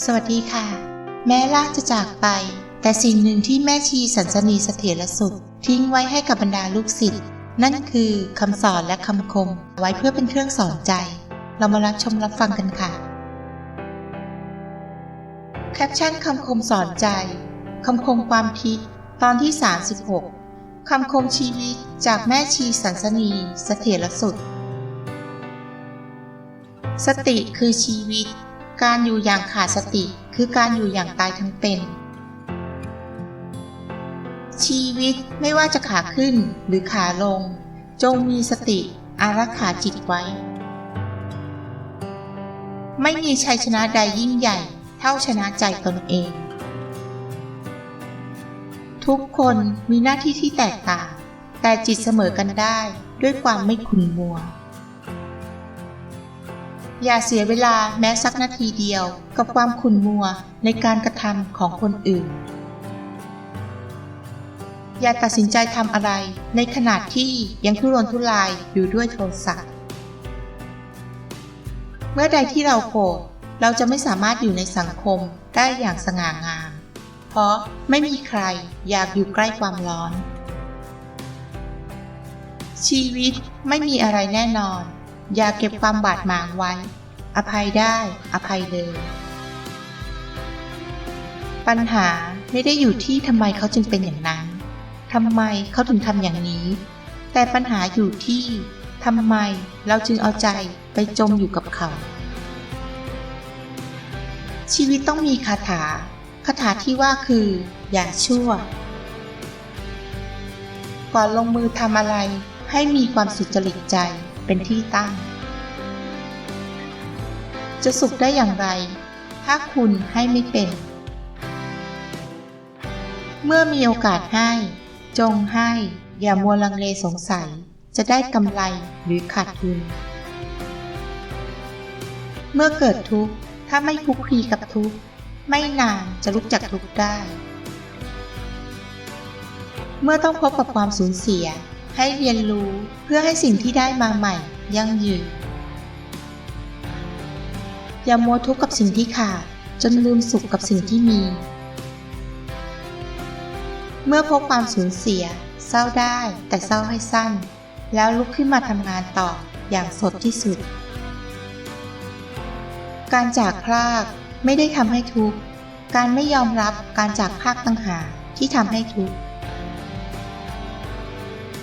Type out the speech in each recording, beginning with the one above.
สวัสดีค่ะ แม้ล่างจะจากไป แต่สิ่งหนึ่งที่แม่ชีสันสนีเสถียรสุด ทิ้งไว้ให้กับบรรดาลูกศิษย์นั่นคือคำสอนและคำคม ไว้เพื่อเป็นเครื่องสอนใจ เรามารับชมรับฟังกันค่ะ แคปชั่นคำคมสอนใจคำคมความคิด ตอนที่ 36 คำคมชีวิตจากแม่ชีสันสนีเสถียรสุด สติคือชีวิต การอยู่อย่างขาดสติ คือการอยู่อย่างตายทั้งเป็น ชีวิตไม่ว่าจะขาขึ้นหรือขาลง จงมีสติอารักขาจิตไว้ ไม่มีชัยชนะใดยิ่งใหญ่เท่าชนะใจตนเอง ทุกคนมีหน้าที่ที่แตกต่าง แต่จิตเสมอกันได้ด้วยความไม่ขุนมัว อย่าเสียเวลาแม้สักนาทีเดียว กับความขุ่นมัวในการกระทำของคนอื่น อย่าตัดสินใจทำอะไร ในขณะที่ยังทุรนทุรายอยู่ด้วยโทสะเมื่อใดที่เราโกรธเราจะไม่สามารถอยู่ในสังคมได้อย่างสง่างาม เพราะไม่มีใครอยากอยู่ใกล้ความร้อน ชีวิตไม่มีอะไรแน่นอน อย่าเก็บความบาดหมางไว้ อภัยได้ อภัยเลย ปัญหาไม่ได้อยู่ที่ทำไมเขาจึงเป็นอย่างนั้นทำไมเขาถึงทำอย่างนี้ แต่ปัญหาอยู่ที่ทำไมเราจึงเอาใจไปจมอยู่กับเขา ชีวิตต้องมีคาถา คาถาที่ว่าคือ อย่าชั่ว ก่อนลงมือทำอะไรให้มีความสุจริตใจ เป็นที่ตั้ง จะสุขได้อย่างไร ถ้าคุณให้ไม่เป็น เมื่อมีโอกาสให้ จงให้ อย่ามัวลังเลสงสัย จะได้กำไรหรือขาดทุน เมื่อเกิดทุกข์ ถ้าไม่คุกคลีกับทุกข์ ไม่นานจะลุกจากทุกข์ได้ เมื่อต้องพบกับความสูญเสีย ให้เรียนรู้เพื่อให้สิ่งที่ได้มาใหม่ ยั่งยืน อย่ามัวทุกข์กับสิ่งที่ขาด จนลืมสุขกับสิ่งที่มี เมื่อพบความสูญเสีย เศร้าได้แต่เศร้าให้สั้น แล้วลุกขึ้นมาทำงานต่ออย่างสดที่สุด การจากพรากไม่ได้ทำให้ทุกข์ การไม่ยอมรับการจากพรากต่างหากที่ทำให้ทุกข์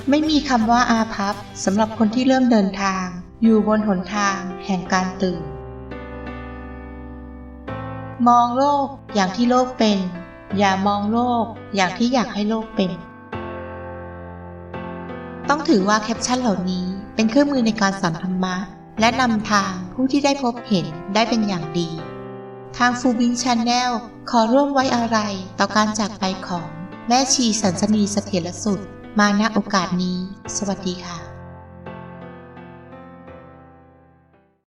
ไม่มีคำว่าอาภัพสำหรับคนที่เริ่มเดินทาง อยู่บนหนทางแห่งการตื่น มองโลกอย่างที่โลกเป็น อย่ามองโลกอย่างที่อยากให้โลกเป็น ต้องถือว่าแคปชั่นเหล่านี้เป็นเครื่องมือในการสอนธรรมะ และนำทางผู้ที่ได้พบเห็นได้เป็นอย่างดี ทางฟูบิงชาแนลขอร่วมไว้อะไรต่อการจากไปของแม่ชีสันสนีเสถียรสุด มาณโอกาสนี้ สวัสดีค่ะ